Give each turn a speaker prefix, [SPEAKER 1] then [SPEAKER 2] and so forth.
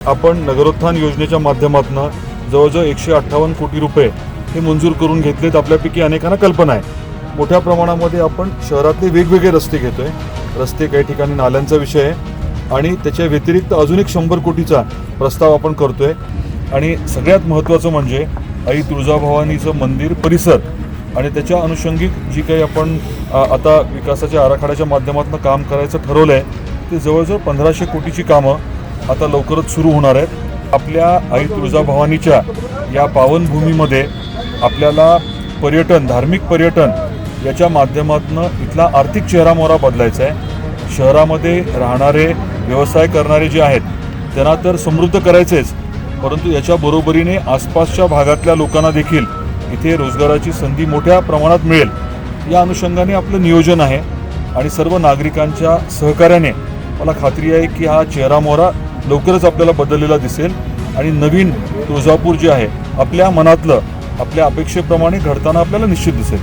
[SPEAKER 1] आपण नगरोत्थान योजनेच्या माध्यमातून जवळजवळ एकशे अठ्ठावन्न कोटी रुपये हे मंजूर करून घेतलेत. आपल्यापैकी अनेकांना कल्पना आहे. मोठ्या प्रमाणामध्ये आपण शहरातले वेगवेगळे रस्ते घेतोय. रस्ते काही ठिकाणी नाल्यांचा विषय आहे. आणि त्याच्या व्यतिरिक्त अजून एक शंभर कोटीचा प्रस्ताव आपण करतोय. आणि सगळ्यात महत्त्वाचं म्हणजे आई तुळजाभवानीचं मंदिर परिसर. आणि त्याच्या अनुषंगिक जी काही आपण आता विकासाच्या आराखड्याच्या माध्यमातून काम करायचं ठरवलं आहे ते जवळजवळ पंधराशे कोटीची कामं आता लवकरच सुरू होणार आहेत. आपल्या आई तुळजाभवानीच्या या पावनभूमीमध्ये आपल्याला पर्यटन धार्मिक पर्यटन याच्या माध्यमातून इथला आर्थिक चेहरामोहरा बदलायचा आहे. शहरामध्ये राहणारे व्यवसाय करणारे जे आहेत त्यांना तर समृद्ध करायचेच. परंतु याच्या बरोबरीने आसपासच्या भागातल्या लोकांना देखील इथे रोजगाराची संधी मोठ्या प्रमाणात मिळेल. या अनुषंगाने आपलं नियोजन आहे. आणि सर्व नागरिकांच्या सहकार्याने मला खात्री आहे की हा चेहरामोहरा लवकरच आपल्याला बदललेला दिसेल. आणि नवीन तुळजापूर जे आहे आपल्या मनातलं आपल्या अपेक्षेप्रमाणे घडताना आपल्याला निश्चित दिसेल.